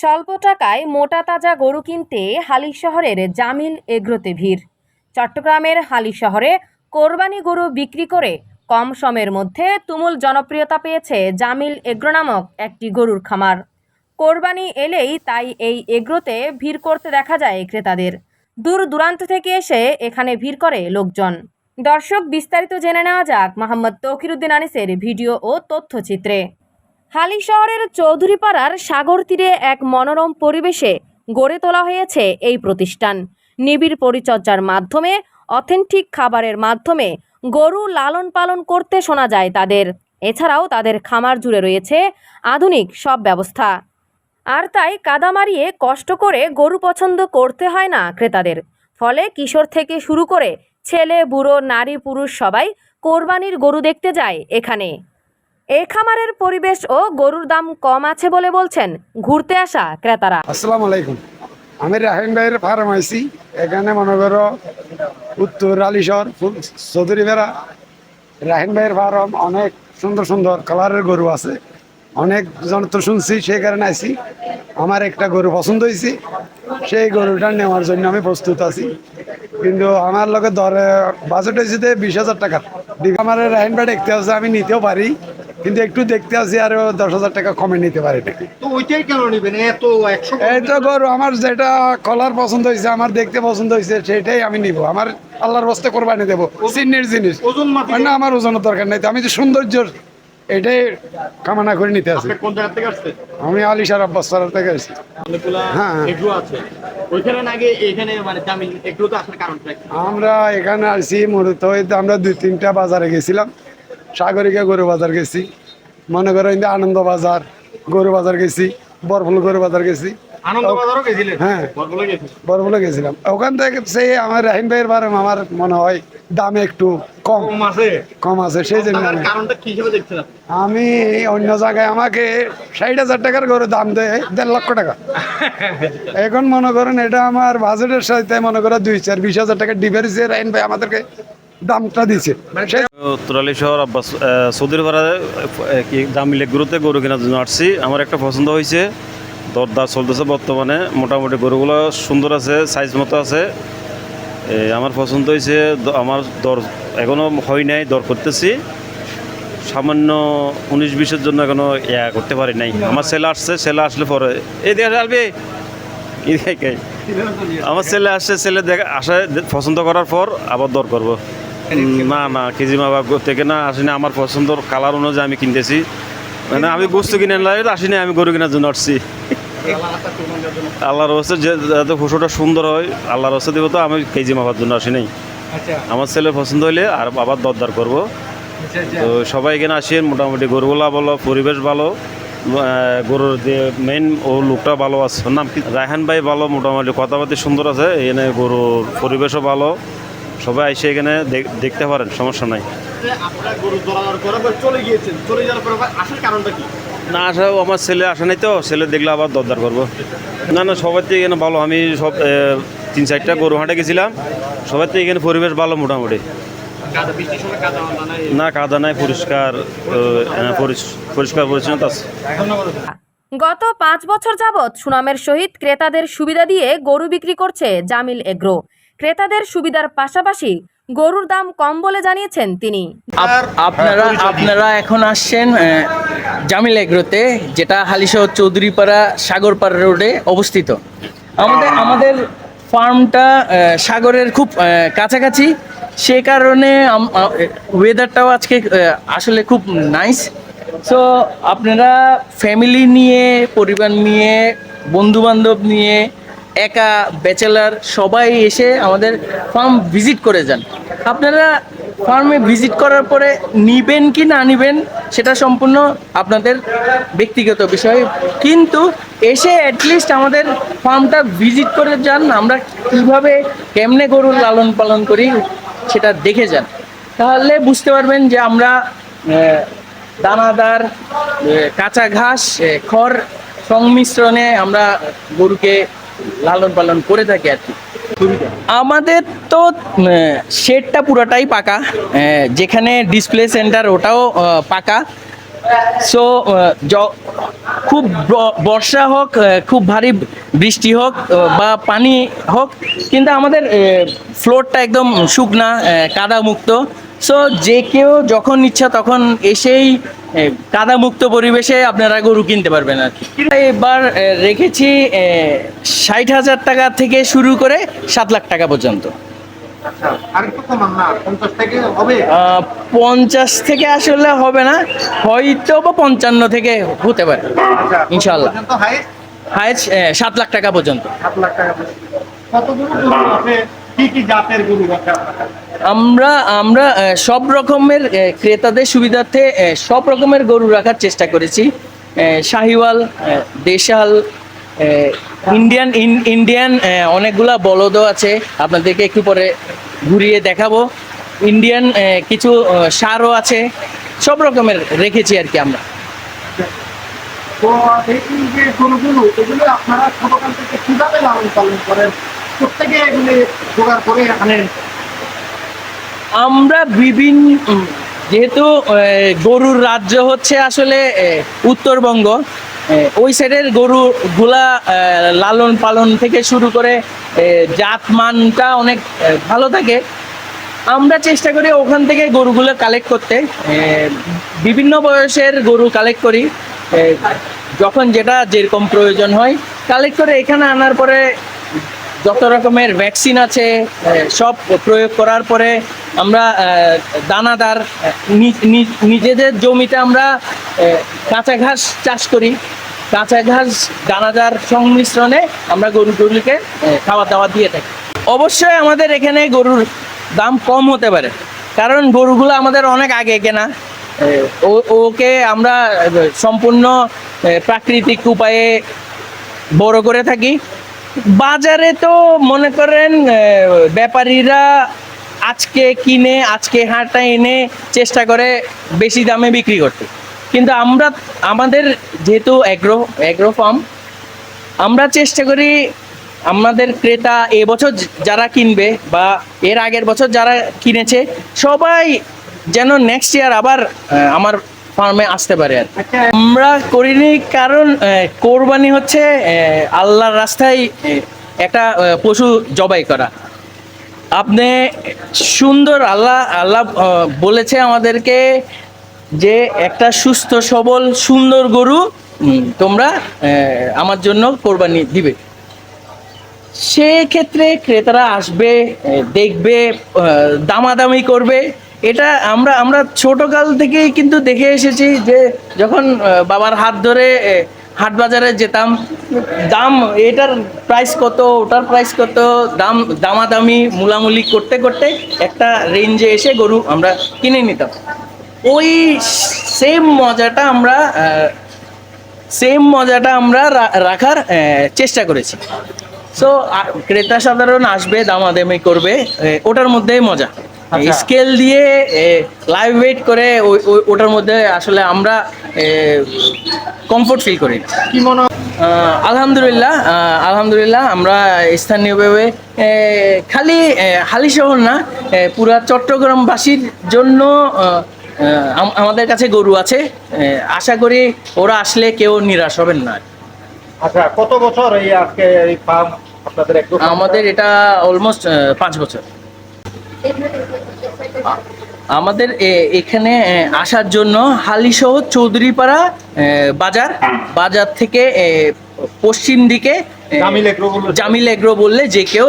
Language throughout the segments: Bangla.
স্বল্প টাকায় মোটা তাজা গরু কিনতে হালি শহরের জামিল এগ্রোতে ভিড়। চট্টগ্রামের হালি শহরে কোরবানি গরু বিক্রি করে কম সময়ের মধ্যে তুমুল জনপ্রিয়তা পেয়েছে জামিল এগ্রো নামক একটি গরুর খামার। কোরবানি এলেই তাই এই এগ্রোতে ভিড় করতে দেখা যায় ক্রেতাদের। দূর দূরান্ত থেকে এসে এখানে ভিড় করে লোকজন। দর্শক বিস্তারিত জেনে নেওয়া যাক মোহাম্মদ তৌকিরুদ্দিন আনিসের ভিডিও ও তথ্যচিত্রে। হালি শহরের চৌধুরীপাড়ার সাগর তীরে এক মনোরম পরিবেশে গড়ে তোলা হয়েছে এই প্রতিষ্ঠান। নিবিড় পরিচর্যার মাধ্যমে, অথেন্টিক খাবারের মাধ্যমে গরু লালন পালন করতে শোনা যায় তাদের। এছাড়াও তাদের খামার জুড়ে রয়েছে আধুনিক সব ব্যবস্থা। আর তাই কাদা মারিয়ে কষ্ট করে গরু পছন্দ করতে হয় না ক্রেতাদের। ফলে কিশোর থেকে শুরু করে ছেলে, বুড়ো, নারী, পুরুষ সবাই কোরবানির গরু দেখতে যায় এখানে। এই খামারের পরিবেশ ও গরুর দাম কম আছে বলে বলছেন ঘুরতে আসা ক্রেতারা। আসসালামু আলাইকুম। আমি রাহিম ভাইয়ের ফার্ম আইছি। এখানে মনে করো উত্তর আলিশর চৌধুরী বেড়া রাহিম ভাইয়ের ফার্ম অনেক সুন্দর সুন্দর কালারের গরু আছে। অনেক জন তো শুনছি সেই কারণে আইছি। আমার একটা গরু পছন্দ হয়েছে সেই গরুটা নেওয়ার জন্য আমি প্রস্তুত আছি। কিন্তু আমার লগে দরে বাজেট হয়েছে বিশ হাজার টাকা। আমার রাহিম ভাই দেখতে আছে আমি নিতেও পারি। কিন্তু একটু দেখতে আসি আর দশ হাজার টাকা কমে নিতে পারে নাকি? তো ওইটাই কেন নেবেন? এত একশো এই গরু আমার যেটা কলার পছন্দ হয়েছে আমার দেখতে পছন্দ হয়েছে সেটাই আমি নিব। আমার আল্লাহর বস্তে কোরবানি দেবো চিন্নির জিনিস। ওজন না আমার ওজনের দরকার নেই তো আমি যে সৌন্দর্য এটাই কামনা করে নিতে আসি কোন জায়গা থেকে আসছে আমি আলিশার আব্বাস পাড়ার থেকে আসছি। হ্যাঁ। এগুলো আছে। ওইখানে আগে এখানে মানে আমরা এখানে আসছি মূলত আমরা দুই তিনটা বাজারে গেছিলাম। সাগরিকা গরু বাজার গেছি। মনে করো ইন্দা আনন্দ বাজার গরু বাজার গেছি বরফুল গরু বাজার গেছি। হ্যাঁ। বরফুলে গেছিলাম। ওখান থেকে সেই আমার ভাইয়ের বারে আমার মনে হয় দাম একটু কম। কম আছে? কম আছে সেই জন্য আমি- অন্য জায়গায় আমাকে ষাট হাজার টাকার গরু দাম দেয় দেড় লক্ষ টাকা। এখন মনে করেন এটা আমার বাজেটের সাথে মনে করো দুই চার বিশ হাজার টাকা ডিফারেন্সে রাইন ভাই আমাদেরকে দামটা দিচ্ছে সেই উত্তরালি শহর আব্বাস সৌদির পাড়ায় কি জামিলে গুরুতে গরু কেনার জন্য আসছি। আমার একটা পছন্দ হয়েছে। দরদার চলতেছে বর্তমানে। মোটামুটি গরুগুলো সুন্দর আছে সাইজ মতো আছে। আমার পছন্দ হয়েছে আমার দর এখনও হয় নাই দর করতেছি। সামান্য উনিশ বিশের জন্য এখনও ইয়া করতে পারি নাই। আমার ছেলে আসছে ছেলে আসলে পরে এই দেখে আসবে আমার ছেলে আসছে ছেলে দেখা আসে পছন্দ করার পর আবার দর করব। না না কেজি মাবা থেকে না আসেনি। আমার পছন্দর কালার অনুযায়ী আমি কিনতেছি। মানে আমি গোস্ত কিনে লাগে আসিনি আমি গরু কেনার জন্য আসছি। আল্লাহর হচ্ছে যে যাতে পশুটা সুন্দর হয় আল্লাহর হচ্ছে দেবো তো আমি কেজি মাপার জন্য আসি নাই আমার ছেলে পছন্দ হইলে আর আবার দরদার করব। তো সবাই এখানে আসেন মোটামুটি গরুগুলা ভালো পরিবেশ ভালো। গরুর যে মেন ও লোকটা ভালো আছে। নাম কি? রায়হান ভাই ভালো মোটামুটি কথাবার্তা সুন্দর আছে। এখানে গরুর পরিবেশও ভালো। সবাই এসে এখানে দেখ- দেখতে পারেন সমস্যা নাই। যে আপনারা গরু দরাদর করার পর চলে গিয়েছেন। চলে যাওয়ার পর আবার আসার কারণটা কি? না আসাও আমার ছেলে আসে নাই তো ছেলে দেখলে আবার দরদার করব। না না সবার থেকে এখানে ভালো আমি সব তিন চারটা গরু হাঁটে গেছিলাম। সবার থেকে এখানে পরিবেশ ভালো মোটামুটি। না কাদা নাই পরিষ্কার পরিষ্কার পরিচ্ছন্নতা আছে। গত পাঁচ বছর যাবৎ সুনামের সহিত ক্রেতাদের সুবিধা দিয়ে গরু বিক্রি করছে জামিল এগ্রো। ক্রেতাদের সুবিধার পাশাপাশি গরুর দাম কম বলে জানিয়েছেন তিনি। আপ- আপনারা আপনারা এখন আসছেন জামিল এগ্রোতে, যেটা হালিশহর চৌধুরীপাড়া সাগরপাড়া রোডে অবস্থিত। আমাদের আমাদের ফার্মটা সাগরের খুব কাছাকাছি। সে কারণে ওয়েদারটাও আজকে আসলে খুব নাইস সো আপনারা ফ্যামিলি নিয়ে, পরিবার নিয়ে বন্ধু বান্ধব নিয়ে একা ব্যাচেলার সবাই এসে আমাদের ফার্ম ভিজিট করে যান। আপনারা ফার্মে ভিজিট করার পরে নিবেন কি না নিবেন, সেটা সম্পূর্ণ আপনাদের ব্যক্তিগত বিষয়। কিন্তু এসে অ্যাটলিস্ট আমাদের ফার্মটা ভিজিট করে যান, আমরা কীভাবে, কেমনে গরুর লালন পালন করি, সেটা দেখে যান। তাহলে বুঝতে পারবেন যে আমরা দানাদার কাঁচা ঘাস খড় সংমিশ্রণে আমরা গরুকে লালন পালন করে থাকি আর কি। আমাদের তো শেডটা পুরোটাই পাকা যেখানে ডিসপ্লে সেন্টার ওটাও পাকা। সো খুব বর্ষা হোক খুব ভারী বৃষ্টি হোক বা পানি হোক, কিন্তু আমাদের ফ্লোরটা একদম শুকনা কাদামুক্ত। সো যে কেউ যখন ইচ্ছা তখন এসেই কাদা মুক্ত পরিবেশে আপনারা গরু কিনতে পারবেন আর কি। এবার রেখেছি ষাট হাজার টাকা থেকে শুরু করে সাত লাখ টাকা পর্যন্ত। আচ্ছা পঞ্চাশ থেকে আসলে হবে না হয়তো বা পঞ্চান্ন থেকে হতে পারে আচ্ছা ইনশাআল্লাহ। হায়েস্ট সাত লাখ টাকা পর্যন্ত। সাত লাখ টাকা পর্যন্ত। কতগুলো গরু আছে কি কি জাতের গরু আছে আমরা আমরা সব রকমের ক্রেতাদের সুবিধার্থে সব রকমের গরু রাখার চেষ্টা করেছি। শাহিওয়াল দেশাল ইন্ডিয়ান ইন- ইন্ডিয়ান অনেকগুলা বলদও আছে। আপনাদেরকে একটু পরে ঘুরিয়ে দেখাবো। ইন্ডিয়ান কিছু সারও আছে। সব রকমের রেখেছি আর কি আমরা। তো এই যে গরুগুলো এগুলো আপনারা ছোটকাল থেকে কীভাবে লালন পালন করেন? জোগাড় করে আনেন আমরা বিভিন্ন যেহেতু গরুর রাজ্য হচ্ছে আসলে উত্তরবঙ্গ ওই সাইডের গরুগুলা আহ, লালন পালন থেকে শুরু করে জাত মানটা অনেক ভালো থাকে। আমরা চেষ্টা করি ওখান থেকে গরুগুলো কালেক্ট করতে। বিভিন্ন বয়সের গরু কালেক্ট করি। যখন যেটা যেরকম প্রয়োজন হয় কালেক্ট করে এখানে আনার পরে যত রকমের ভ্যাকসিন আছে সব প্রয়োগ করার পরে আমরা দানাদার নিজেদের জমিতে আমরা কাঁচা ঘাস চাষ করি। কাঁচা ঘাস দানাদার সংমিশ্রণে আমরা গরুগুলিকে আহ, খাওয়া দাওয়া দিয়ে থাকি। অবশ্যই আমাদের এখানে গরুর দাম কম হতে পারে কারণ গরুগুলো আমাদের অনেক আগে কেনা। ওকে আমরা সম্পূর্ণ প্রাকৃতিক উপায়ে বড় করে থাকি। বাজারে তো মনে করেন ব্যাপারীরা আজকে কিনে, আজকে হাটটা এনে চেষ্টা করে বেশি দামে বিক্রি করতে। কিন্তু আমরা, আমাদের যেহেতু অ্যাগ্রো অ্যাগ্রো ফার্ম আমরা চেষ্টা করি আমাদের ক্রেতা এবছর যারা কিনবে বা এর আগের বছর যারা কিনেছে, সবাই যেন নেক্সট ইয়ার আবার আমার ফার্মে আসতে পারে আর আমরা করিনি কারণ কোরবানি হচ্ছে আল্লাহর রাস্তায় একটা পশু জবাই করা। আপনি সুন্দর আল্লাহ আল্লাহ বলেছে আমাদেরকে যে একটা সুস্থ, সবল, সুন্দর গরু তোমরা আমার জন্য কোরবানি দিবে। সেক্ষেত্রে ক্রেতারা আসবে দেখবে দামাদামি করবে এটা আমরা আমরা ছোটকাল থেকেই কিন্তু দেখে এসেছি যে যখন বাবার হাত ধরে হাট বাজারে যেতাম, দাম এটার প্রাইস কত, ওটার প্রাইস কত, দাম, দামাদামি, মুলামুলি করতে করতে একটা রেঞ্জে এসে গরু আমরা কিনে নিতাম ওই সেম মজাটা আমরা সেম মজাটা আমরা রাখার চেষ্টা করেছি সো ক্রেতা সাধারণ আসবে, দামাদামি করবে ওটার মধ্যেই মজা। স্কেল দিয়ে লাইভ ওয়েট করে ওটার মধ্যে আসলে আমরা কমফোর্ট ফিল করি। কি মনে আলহামদুলিল্লাহ আলহামদুলিল্লাহ আমরা স্থানীয়ভাবে খালি হালি শহর না পুরা চট্টগ্রামবাসীর জন্য আমাদের কাছে গরু আছে। আশা করি ওরা আসলে কেউ নিরাশ হবেন না। আচ্ছা কত বছর এই আজকে এই ফার্ম আপনাদের আমাদের এটা অলমোস্ট পাঁচ বছর। আমাদের এখানে আসার জন্য হালিশহ চৌধুরীপাড়া বাজার। বাজার থেকে পশ্চিম দিকে জামিল এগ্রো বললে- জামিল এগ্রো বললে যে কেউ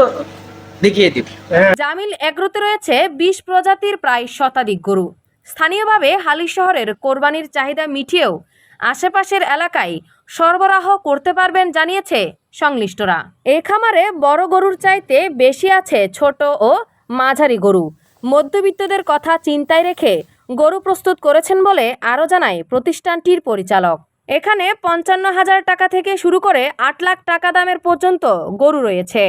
দেখিয়ে দিবে। জামিল এগ্রোতে রয়েছে বিশ প্রজাতির প্রায় শতাধিক গরু। স্থানীয়ভাবে হালি শহরের কোরবানির চাহিদা মিটিয়েও আশেপাশের এলাকায় সরবরাহ করতে পারবেন জানিয়েছে সংশ্লিষ্টরা। এ খামারে বড় গরুর চাইতে বেশি আছে ছোট ও মাঝারি গরু। মধ্যবিত্তদের কথা চিন্তায় রেখে গরু প্রস্তুত করেছেন বলে আরও জানায় প্রতিষ্ঠানটির পরিচালক। এখানে পঞ্চান্ন হাজার টাকা থেকে শুরু করে আট লাখ টাকা দামের পর্যন্ত গরু রয়েছে।